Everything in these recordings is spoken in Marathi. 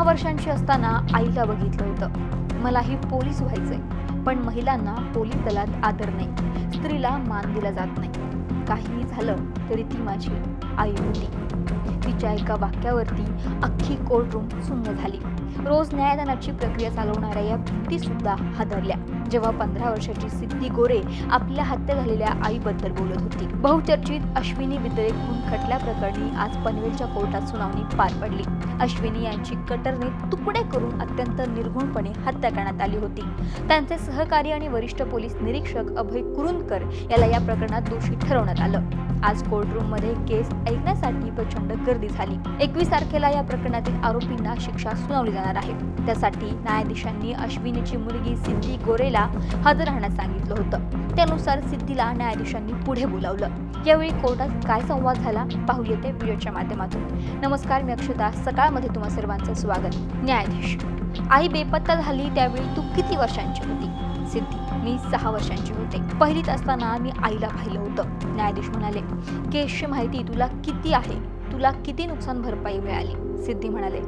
दहा वर्षांची असताना आईला बघितलं होतं. मलाही पोलीस व्हायचंय पण महिलांना पोलीस दलात आदर नाही. स्त्रीला मान दिला जात नाही. काहीही झालं तरी ती माझी. आई होती. तिच्या एका वाक्यावरती अख्खी कोर्टरूम सुन्न झाली. रोज न्यायदानाची प्रक्रिया चालवणाऱ्या या भिंती सुद्धा हादरल्या. जेव्हा पंधरा वर्षाची सिद्धी गोरे आपल्या हत्या झालेल्या आईबद्दल बोलत होती. बहुचर्चित अश्विनी बिद्रे खून खटल्या प्रकरणी आज पनवेलच्या कोर्टात सुनावणी पार पडली. अश्विनी यांची कटरने तुकडे करून अत्यंत निर्घुणपणे हत्या करण्यात आली होती. त्यांचे सहकारी आणि वरिष्ठ पोलीस निरीक्षक अभय कुरुंदकर याला या प्रकरणात दोषी ठरवण्यात आलं. आज कोर्टरूममध्ये केस ऐकण्यासाठी प्रचंड गर्दी झाली. एकवीस तारखेला या प्रकरणातील आरोपींना शिक्षा सुनावली जाणार आहे. त्यासाठी न्यायाधीशांनी अश्विनीची मुलगी सिद्धी गोरेला हजर राहण्यास सांगितलं होतं. त्यानुसार सिद्धीला न्यायाधीशांनी पुढे बोलावलं. यावेळी कोर्टात काय संवाद झाला पाहू येते व्हिडिओच्या माध्यमातून. नमस्कार मी अक्षता. सकाळमध्ये तुम्हा सर्वांचं स्वागत. न्यायाधीश आई बेपत्ता झाली त्यावेळी तू किती वर्षांची होती? सिद्धी. मी सहा वर्षांची होते. पहिलीत असताना मी आईला पाहिलं होतं. न्यायाधीश म्हणाले केसची माहिती तुला किती आहे? तुला किती नुकसान भरपाई मिळाली? सिद्धी म्हणाले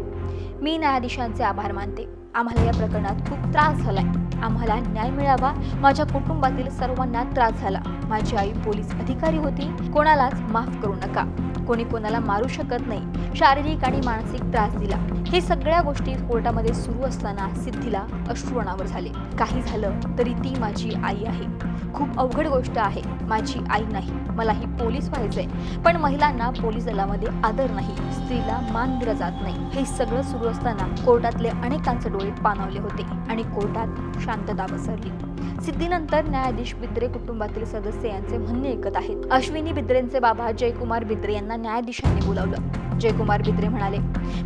मी न्यायाधीशांचे आभार मानते. आम्हाला या प्रकरणात खूप त्रास झालाय. आम्हाला न्याय मिळावा. माझ्या कुटुंबातील सर्वांना त्रास झाला. माझी आई पोलीस अधिकारी होती. कोणालाच माफ करू नका. कोणी कोणाला मारू शकत नाही. शारीरिक आणि मानसिक त्रास दिला. हे सगळ्या गोष्टी कोर्टामध्ये सुरू असताना सिद्धीला अश्रुवणावर झाले. काही झालं तरी ती माझी आई आहे. खूप अवघड गोष्ट आहे. माझी आई नाही. मला ही पोलीस व्हायचंय. पण महिलांना पोलीस दलामध्ये आदर नाही. स्त्रीला मान दिला जात नाही. हे सगळं सुरू असताना कोर्टातले अनेकांचे डोळे पाणावले होते आणि कोर्टात शांतता पसरली. सिद्धीनंतर न्यायाधीश बिद्रे कुटुंबातील सदस्य यांचे म्हणणे ऐकत आहेत. अश्विनी बिद्रेंचे बाबा जयकुमार बिद्रे यांना न्यायाधीशांनी बोलावलं. जयकुमार बिद्रे म्हणाले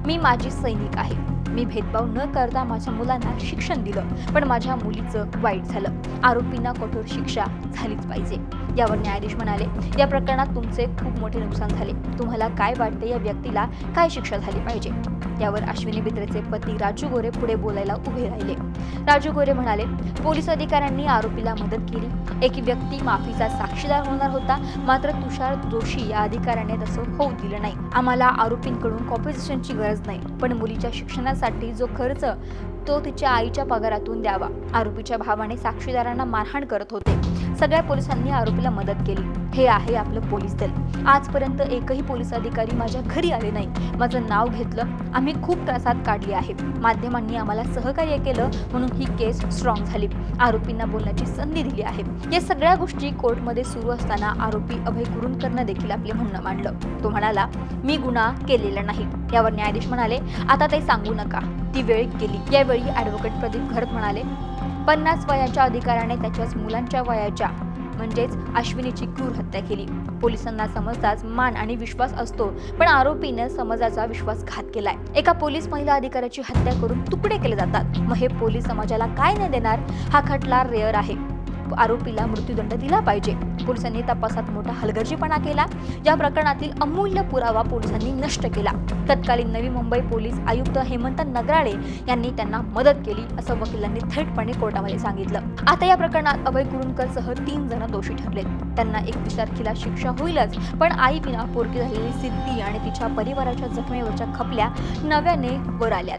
मी माझी सैनिक आहे. मी भेदभाव न करता माझ्या मुलांना शिक्षण दिलं पण माझ्या मुलीचं वाईट झालं. आरोपींना कठोर शिक्षा झालीच पाहिजे. यावर न्यायाधीश म्हणाले या प्रकरणात तुमचे खूप मोठे नुकसान झाले. तुम्हाला काय वाटते या व्यक्तीला काय शिक्षा झाली पाहिजे? यावर अश्विनी बिद्रेचे पती राजू गोरे पुढे बोलायला उभे राहिले. राजू गोरे म्हणाले पोलीस अधिकाऱ्यांनी आरोपीला मदत केली. एक व्यक्ती माफीचा साक्षीदार होणार होता. मात्र तुषार जोशी या अधिकाऱ्याने तसं होऊ दिलं नाही. आम्हाला आरोपींकडून कॉम्पिटिशनची गरज नाही. पण मुलीच्या शिक्षणासाठी जो खर्च तो तिच्या आईच्या पगारातून द्यावा. आरोपीच्या भावाने साक्षीदारांना मारहाण करत होते. सगळ्या पोलिसांनी आरोपीला मदत केली. हे आहे आपलं पोलीस दल? आजपर्यंत एकही पोलीस अधिकारी माझ्या घरी आले नाही. माझं नाव घेतलं. आम्ही खूप त्रासात काढली आहे. माध्यमांनी आम्हाला सहकार्य केलं म्हणून ही केस स्ट्रॉंग झाली. आरोपींना बोलण्याची संधी दिली आहे. या सगळ्या गोष्टी कोर्टमध्ये सुरू असताना आरोपी अभय कुरुंकरनं देखील आपले म्हणणं मांडलं. तो म्हणाला मी गुन्हा केलेला नाही. यावर न्यायाधीश म्हणाले आता ते सांगू नका. ती वेळ गेली. यावेळी ॲडव्होकेट प्रदीप घरत म्हणाले पन्नास वयाच्या अधिकाऱ्याने त्याच्याच मुलांच्या वयाच्या म्हणजेच अश्विनीची क्रूर हत्या केली. पोलिसांना समजताच मान आणि विश्वास असतो पण आरोपीनं समाजाचा विश्वासघात केलाय. एका पोलीस महिला अधिकाऱ्याची हत्या करून तुकडे केले जातात. मग हे पोलीस समाजाला काय नाही देणार? हा खटला रेअर आहे. आरोपीला मृत्यूदंड दिला पाहिजे. पोलिसांनी तपासात मोठा हलगर्जीपणा केला. या प्रकरणातील अमूल्य पुरावा पोलिसांनी नष्ट केला. तत्कालीन नवी मुंबई पोलीस आयुक्त हेमंत नगराळे यांनी त्यांना मदत केली असं वकिलांनी थेटपणे कोर्टामध्ये सांगितलं. आता या प्रकरणात अभय कुरुंकर सह तीन जण दोषी ठरलेत. त्यांना एकवीस तारखेला शिक्षा होईलच पण आई विना पोरकी झालेली सिद्धी आणि तिच्या परिवाराच्या जखमेवरच्या खपल्या नव्याने वर आल्यात.